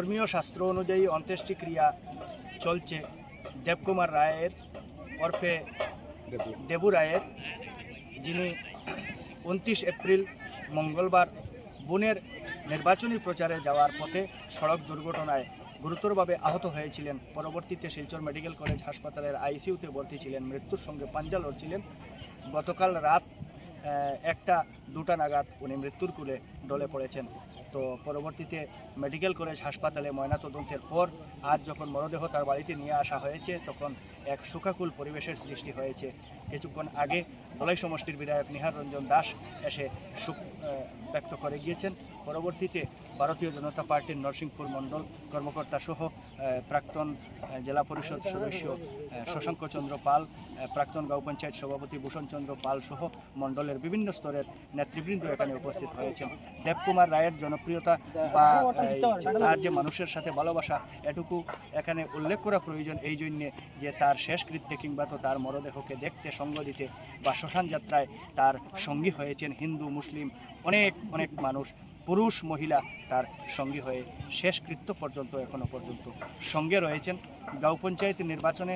ধর্মীয় শাস্ত্র অনুযায়ী অন্ত্যেষ্টি ক্রিয়া চলছে দেবকুমার রায়ের ওরফে দেবু রায়ের, যিনি উনত্রিশ এপ্রিল মঙ্গলবার বুনের নির্বাচনী প্রচারে যাওয়ার পথে সড়ক দুর্ঘটনায় গুরুতরভাবে আহত হয়েছিলেন। পরবর্তীতে শিলচর মেডিকেল কলেজ হাসপাতালের আইসিইউতে ভর্তি ছিলেন। মৃত্যুর সঙ্গে পাঞ্জা লড়ছিলেন। গতকাল রাত একটা দুটা নাগাদ উনি মৃত্যুর কুলে ডলে পড়েছেন। তো পরবর্তীতে মেডিকেল কলেজ হাসপাতালে ময়নাতদন্তের পর আজ যখন মরদেহ তার বাড়িতে নিয়ে আসা হয়েছে, তখন এক সুখাকুল পরিবেশের সৃষ্টি হয়েছে। কিছুক্ষণ আগে ধলাই সমষ্টির বিধায়ক নিহার রঞ্জন দাস এসে সুখ ব্যক্ত করে গিয়েছেন। পরবর্তীতে ভারতীয় জনতা পার্টির নরসিংপুর মণ্ডল কর্মকর্তা সহ প্রাক্তন জেলা পরিষদ সদস্য শশাঙ্ক চন্দ্র পাল প্রাক্তন গাঁও পঞ্চায়েত সভাপতি ভূষণ চন্দ্র পাল সহ মণ্ডলের বিভিন্ন স্তরের নেতৃবৃন্দ এখানে উপস্থিত হয়েছেন। দেবকুমার রায়ের জনপ্রিয়তা বা তার যে মানুষের সাথে ভালোবাসা, এটুকু এখানে উল্লেখ করা প্রয়োজন। এই জন্যে যে তার শেষকৃত্যে কিংবা তো তার মরদেহকে দেখতে, সঙ্গ দিতে বা শ্মশান যাত্রায় তার সঙ্গী হয়েছেন হিন্দু, মুসলিম, অনেক অনেক মানুষ। পুরুষ মহিলা তার সঙ্গী হয়ে শেষকৃত্য পর্যন্ত এখনও পর্যন্ত সঙ্গে রয়েছেন। গাঁও পঞ্চায়েত নির্বাচনে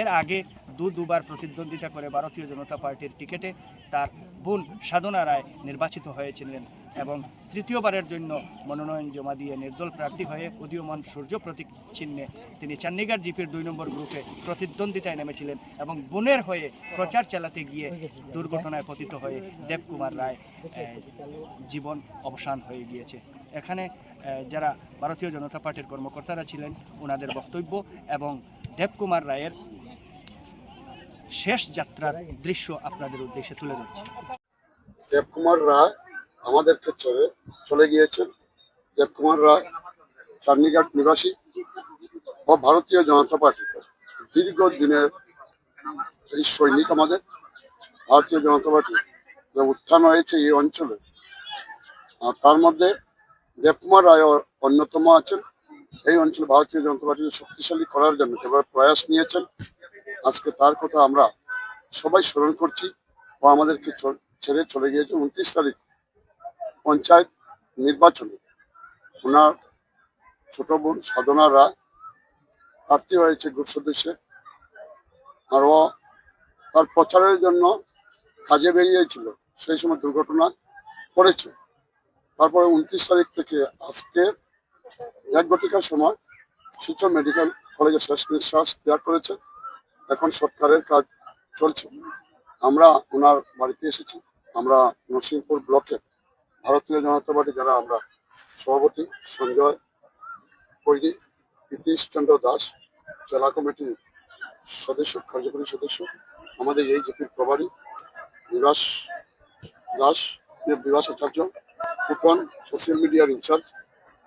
এর আগে দু দুবার প্রতিদ্বন্দ্বিতা করে ভারতীয় জনতা পার্টির টিকেটে তার বোন সাধনা রায় নির্বাচিত হয়েছিলেন। এবং তৃতীয়বারের জন্য মনোনয়ন জমা দিয়ে নির্দল প্রার্থী হয়ে উদীয়মান সূর্য প্রতীক চিহ্নে তিনি চান্ডিগড় জিপির দুই নম্বর গ্রুপে প্রতিদ্বন্দ্বিতায় নেমেছিলেন এবং বোনের হয়ে প্রচার চালাতে গিয়ে দুর্ঘটনায় পতিত হয়ে দেবকুমার রায় জীবন অবসান হয়ে গিয়েছে। এখানে যারা ভারতীয় জনতা পার্টির কর্মকর্তারা ছিলেন ওনাদের বক্তব্য এবং দেবকুমার রায়ের শেষ যাত্রার দৃশ্য আপনাদের উদ্দেশ্যে তুলে ধরছি। দেবকুমার রায় আমাদেরকে ছেড়ে চলে গিয়েছেন দেবকুমার রায় চান্ডিঘাট নিবাসী ও ভারতীয় জনতা পার্টি। দীর্ঘ দিনের এই সৈনিক আমাদের, ভারতীয় জনতা পার্টি যে উত্থান হয়েছে এই অঞ্চলে। আর তার মধ্যে দেবকুমার রায় অন্যতম আছেন। এই অঞ্চলে ভারতীয় জনতা পার্টিকে শক্তিশালী করার জন্য যেভাবে প্রয়াস নিয়েছেন, আজকে তার কথা আমরা সবাই স্মরণ করছি ও আমাদেরকে ছেড়ে চলে গিয়েছে। উনত্রিশ তারিখ পঞ্চায়েত নির্বাচনে ওনার ছোট বোন সাধনা রায়, প্রার্থী হয়েছে গ্রুপ সদস্যে আর ও তার প্রচারের জন্য কাজে বেরিয়েছিল, সেই সময় দুর্ঘটনা পড়েছে। তারপরে উনত্রিশ তারিখ থেকে আজকে এক ঘটিকার সময় শিলচর মেডিকেল কলেজে শেষ নিঃশ্বাস ত্যাগ করেছে। এখন সৎকারের কাজ চলছে। আমরা ওনার বাড়িতে এসেছি। আমরা নরসিংপুর ব্লকে ভারতীয় জনতা পার্টি যারা আমরা সভাপতি সঞ্জয় কৈরি নীতিশ চন্দ্র দাস, জেলা কমিটির সদস্য, কার্যকরী সদস্য, আমাদের এই জিপির প্রভারী বিভাস দাস বিভাস আচার্য, ফুকন, সোশ্যাল মিডিয়ার ইনচার্জ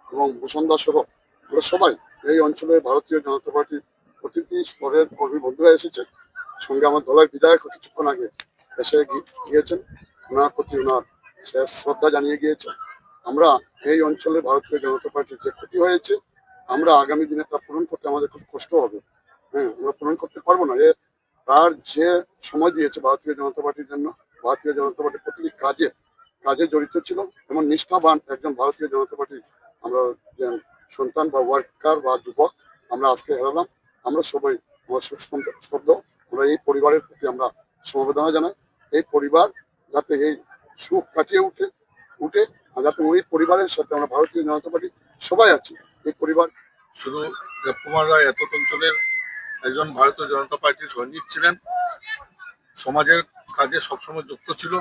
এবং ভূষণ দাস সহ আমরা সবাই এই অঞ্চলে ভারতীয় জনতা পার্টির প্রতিটি স্তরের কর্মী বন্ধুরা এসেছে সঙ্গে আমার দলের বিধায়ক কিছুক্ষণ আগে এসে গিয়েছেন। ওনার প্রতি ওনার শ্রদ্ধা জানিয়ে গিয়েছে। আমরা এই অঞ্চলে ভারতীয় জনতা পার্টির যে ক্ষতি হয়েছে, আমরা আগামী দিনে তা পূরণ করতে আমাদের খুব কষ্ট হবে। হ্যাঁ আমরা পূরণ করতে পারব না। তার যে সময় দিয়েছে ভারতীয় জনতা পার্টির জন্য, ভারতীয় জনতা পার্টির প্রতিটি কাজে কাজে জড়িত ছিল এবং নিষ্ঠাবান একজন ভারতীয় জনতা পার্টির আমরা যে সন্তান বা ওয়ার্কার বা যুবক, আমরা আজকে হারালাম আমরা সবাই আমার শ্রদ্ধ। আমরা এই পরিবারের প্রতি আমরা সমবেদনা জানাই। এই পরিবার যাতে এই সুখ কাটিয়ে উঠে উঠে যাতে ওই পরিবারের সাথে আমরা ভারতীয় জনতা পার্টি, সবাই আছি। এই পরিবার শুধু দেবকুমার রায় এত অঞ্চলের একজন ভারতীয় জনতা পার্টির সৈনিক ছিলেন। সমাজের কাজে সবসময় যুক্ত ছিল।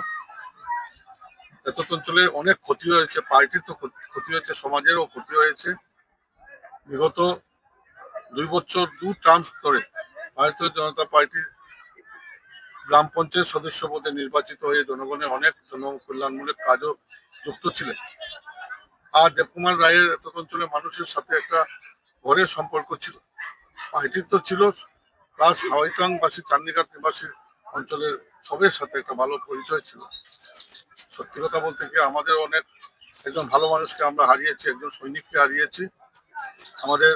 এত অঞ্চলে অনেক ক্ষতি হয়েছে, পার্টির তো ক্ষতি- হয়েছে, সমাজেরও ক্ষতি হয়েছে। বিগত দুই বছর দু টার্মস ধরে ভারতীয় জনতা পার্টির গ্রাম পঞ্চায়েত সদস্য পদে নির্বাচিত হয়ে জনগণের অনেক জনকল্যাণমূলক কাজও যুক্ত ছিলেন। আর দেবকুমার রায়ের এত অঞ্চলের মানুষের সাথে একটা ঘরের সম্পর্ক ছিল। পার্টির তো ছিল, প্লাস হাওয়াইতাংবাসী, চান্দিঘাট নিবাসী অঞ্চলের সবের সাথে একটা ভালো পরিচয় ছিল। সত্যি কথা বলতে কি, আমাদের অনেক একজন ভালো মানুষকে আমরা হারিয়েছি, একজন সৈনিককে হারিয়েছি। আমাদের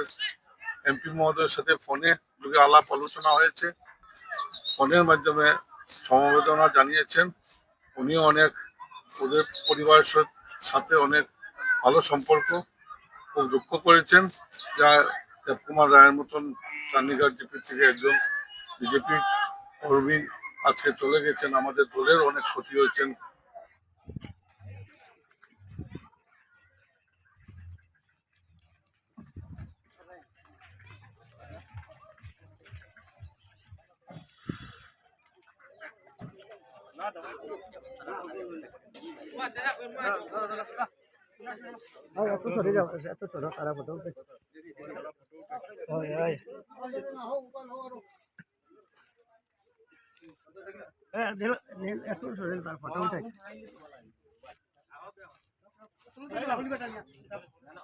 এমপি মহোদয়ের সাথে ফোনে যুগে আলাপ আলোচনা হয়েছে। ফোনের মাধ্যমে সমবেদনা জানিয়েছেন। উনিও অনেক ওদের পরিবারের সাথে অনেক ভালো সম্পর্ক, খুব দুঃখ করেছেন। যা দেবকুমার রায়ের মতন চান্ডিগড় জিপি থেকে একজন বিজেপি কর্মী আজকে চলে গেছেন। আমাদের দলের অনেক ক্ষতি হয়েছেন। এত সরে যাও এত সরো খারাপ হতো এত সরে তার ফটো উঠাই না না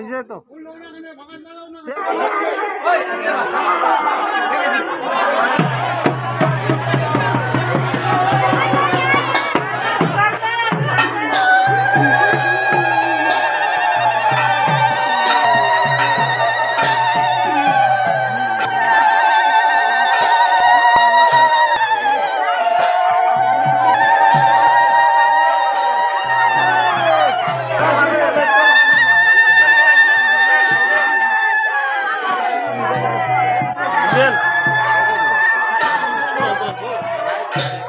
হয়েছে তো ঠিক আছে Dur.